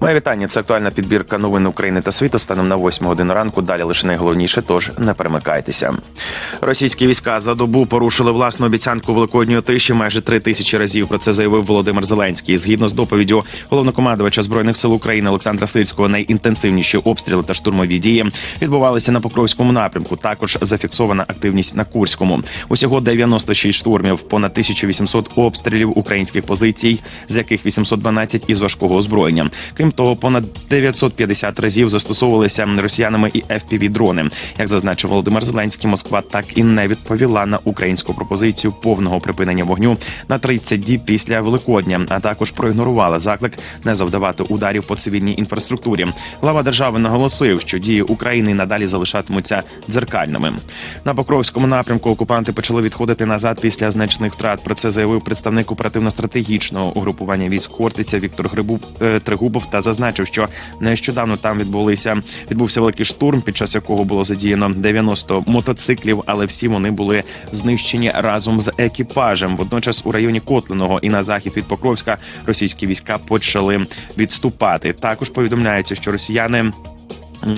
Моє вітання. Це актуальна підбірка новин України та світу станом на 8 годину ранку. Далі лише найголовніше, тож не перемикайтеся. Російські війська за добу порушили власну обіцянку великодньої тиші майже три тисячі разів. Про це заявив Володимир Зеленський. Згідно з доповіддю головнокомандувача збройних сил України Олександра Сирського, найінтенсивніші обстріли та штурмові дії відбувалися на Покровському напрямку. Також зафіксована активність на Курському. Усього 96 штурмів, понад 1800 обстрілів українських позицій, з яких 812 із важкого озброєння. Крім того, понад 950 разів застосовувалися росіянами і fpv дрони. Як зазначив Володимир Зеленський, Москва так і не відповіла на українську пропозицію повного припинення вогню на 30 діб після Великодня, а також проігнорувала заклик не завдавати ударів по цивільній інфраструктурі. Глава держави наголосив, що дії України надалі залишатимуться дзеркальними. На Покровському напрямку окупанти почали відходити назад після значних втрат. Про це заявив представник оперативно-стратегічного угрупування військ Хортиця Віктор Грибу е, Тригубов та зазначив, що нещодавно там відбулися відбувся великий штурм, під час якого було задіяно 90 мотоциклів, але всі вони були знищені разом з екіпажем. Водночас у районі Котленого і на захід від Покровська російські війська почали відступати. Також повідомляється, що росіяни.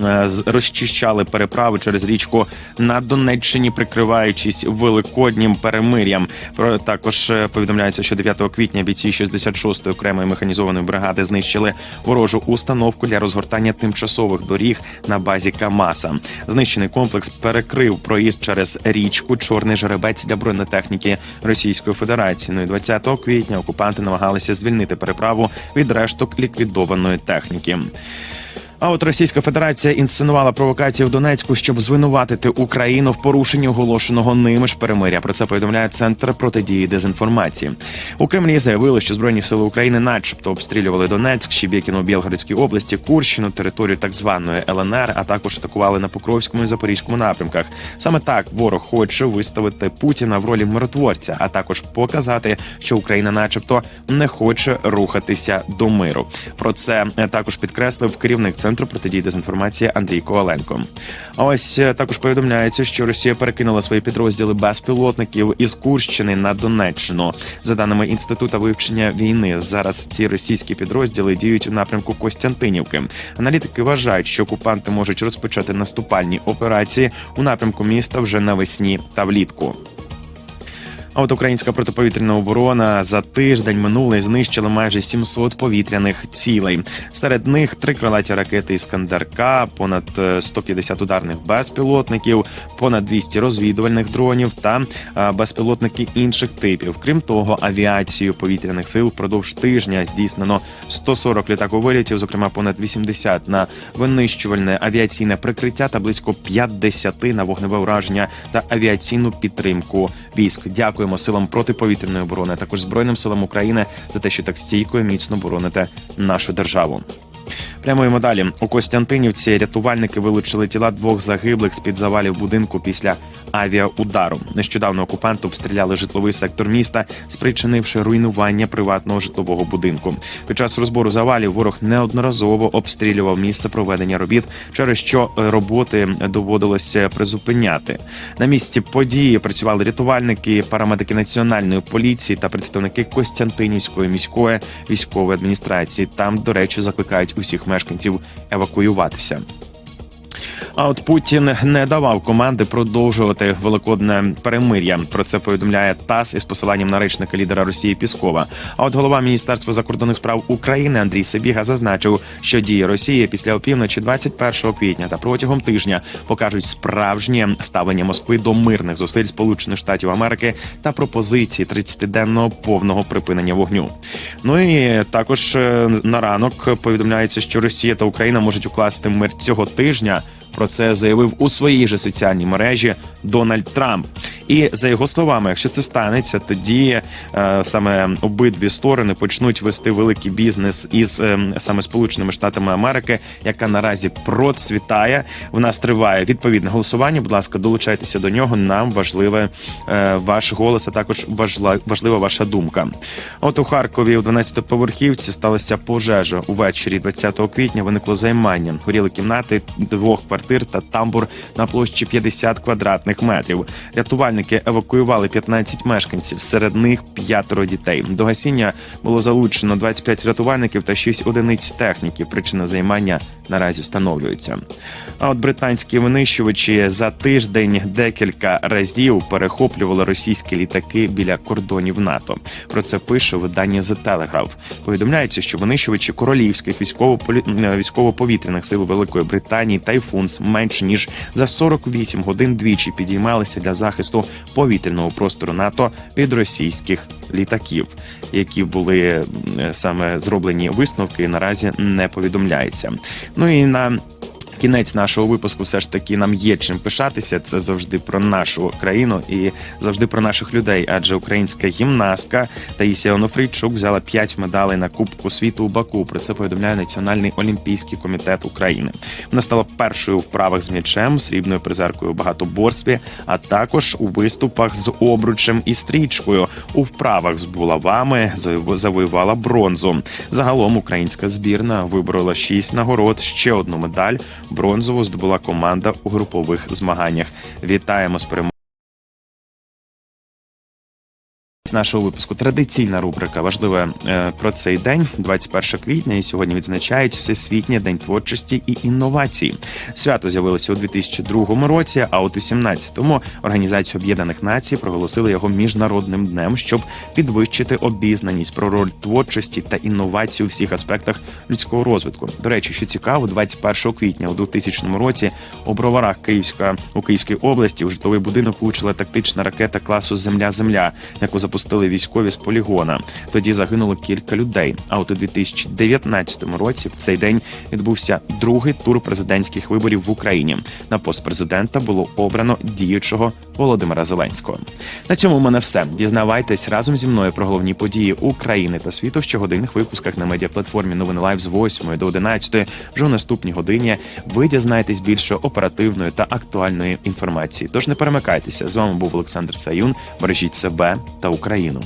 Е, Розчищали переправи через річку на Донеччині, прикриваючись великоднім перемир'ям. Про також е, повідомляється, що 9 квітня бійці 66-ї окремої механізованої бригади знищили ворожу установку для розгортання тимчасових доріг на базі Камаса. Знищений комплекс перекрив проїзд через річку Чорний жеребець для бронетехніки Російської Федерації. Ну і 20 квітня окупанти намагалися звільнити переправу від решток ліквідованої техніки. А от Російська Федерація інсценувала провокацію в Донецьку, щоб звинуватити Україну в порушенні оголошеного ними ж перемиря. Про це повідомляє центр протидії дезінформації. У Кремлі заявили, що збройні сили України, начебто, обстрілювали Донецьк, Щебєкіно, Білгородській області, Курщину, територію так званої ЛНР, а також атакували на Покровському і Запорізькому напрямках. Саме так ворог хоче виставити Путіна в ролі миротворця, а також показати, що Україна, начебто, не хоче рухатися до миру. Про це е, також підкреслив керівник центру протидії дезінформації Андрій Коваленко. Ось е, також повідомляється, що Росія перекинула свої підрозділи безпілотників із Курщини на Донеччину. За даними інституту вивчення війни, зараз ці російські підрозділи діють у напрямку Костянтинівки. Аналітики вважають, що окупанти можуть розпочати наступальні операції у напрямку міста вже навесні та влітку. А от українська протиповітряна оборона за тиждень минулий знищила майже 700 повітряних цілей. Серед них три крилаті ракети Іскандер-К, понад е, 150 ударних безпілотників, понад 200 розвідувальних дронів та е, безпілотники інших типів. Крім того, авіацію повітряних сил впродовж тижня здійснено 140 літаковилітів, зокрема понад 80 на винищувальне авіаційне прикриття та близько 50 на вогневе ураження та авіаційну підтримку військ. Дякуємо силам протиповітряної оборони, а також збройним силам України за те, що так стійко і міцно бороните нашу державу. Прямуємо далі. У Костянтинівці рятувальники вилучили тіла двох загиблих з під завалів будинку після авіаудару. Нещодавно окупанти обстріляли житловий сектор міста, спричинивши руйнування приватного житлового будинку. Під час розбору завалів ворог неодноразово обстрілював місце проведення робіт, через що е, роботи доводилося призупиняти. На місці події працювали рятувальники, парамедики національної поліції та представники Костянтинівської міської військової адміністрації. Там, до речі, закликають усіх мешканців евакуюватися. А от Путін не давав команди продовжувати великодне перемир'я. Про це повідомляє ТАСС із посиланням на речника лідера Росії Піскова. А от голова міністерства закордонних справ України Андрій Сибіга зазначив, що дії Росії після опівночі 21 квітня та протягом тижня покажуть справжнє ставлення Москви до мирних зусиль Сполучених Штатів Америки та пропозиції 30-денного повного припинення вогню. Ну і також е, на ранок повідомляється, що Росія та Україна можуть укласти мир цього тижня. Про це заявив у своїй же соціальній мережі Дональд Трамп. І за його словами, якщо це станеться, тоді е, саме обидві сторони почнуть вести великий бізнес із е, саме Сполученими Штатами Америки, яка наразі процвітає. В нас триває відповідне голосування. Будь ласка, долучайтеся до нього. Нам важливе е, ваш голос, а також важла, важлива ваша думка. От у Харкові у 12-поверхівці сталася пожежа. Увечері 20 квітня виникло займання. Горіли кімнати двох квартир та тамбур на площі 50 квадратних квадратних метрів. Рятувальники евакуювали 15 мешканців, серед них п'ятеро дітей. До гасіння було залучено 25 рятувальників та 6 одиниць техніки. Причина займання наразі встановлюється. А от британські винищувачі за тиждень декілька разів перехоплювали російські літаки біля кордонів НАТО. Про це пише видання The Telegraph. Повідомляється, що винищувачі королівських військово-повітряних сил Великої Британії Тайфунс менш ніж за 48 годин двічі підіймалися для захисту повітряного простору НАТО від російських літаків, які були саме зроблені висновки. Наразі не повідомляється. Ну і на Кінець нашого випуску все ж таки нам є чим пишатися. Це завжди про нашу країну і завжди про наших людей. Адже українська гімнастка Таїсія Онофрійчук взяла 5 медалей на Кубку світу у Баку. Про це повідомляє Національний олімпійський комітет України. Вона стала першою в правах з м'ячем, срібною призеркою у багатоборстві, а також у виступах з обручем і стрічкою. У вправах з булавами заво- завоювала бронзу. Загалом українська збірна виборола 6 нагород, ще одну медаль. Бронзову здобула команда у групових змаганнях. Вітаємо з перемогою. З нашого випуску традиційна рубрика важлива е, про цей день, 21 квітня, і сьогодні відзначають Всесвітній день творчості і інновацій. Свято з'явилося у 2002 році. А от у 17-му Організація Об'єднаних Націй проголосила його міжнародним днем, щоб підвищити обізнаність про роль творчості та інновацій у всіх аспектах людського розвитку. До речі, що цікаво, 21 квітня у 2000 році у броварах Київська у Київській області у житловий будинок влучила тактична ракета класу Земля-Земля, яку запустили військові з полігона. Тоді загинуло кілька людей. А от у 2019 році в цей день відбувся другий тур президентських виборів в Україні. На пост президента було обрано діючого Володимира Зеленського. На цьому в мене все. Дізнавайтесь разом зі мною про головні події України та світу в щогодинних випусках на медіаплатформі Новини Лайв з 8 до 11. Вже у наступній годині ви дізнаєтесь більше оперативної та актуальної інформації. Тож не перемикайтеся. З вами був Олександр Саюн. Бережіть себе та Україну.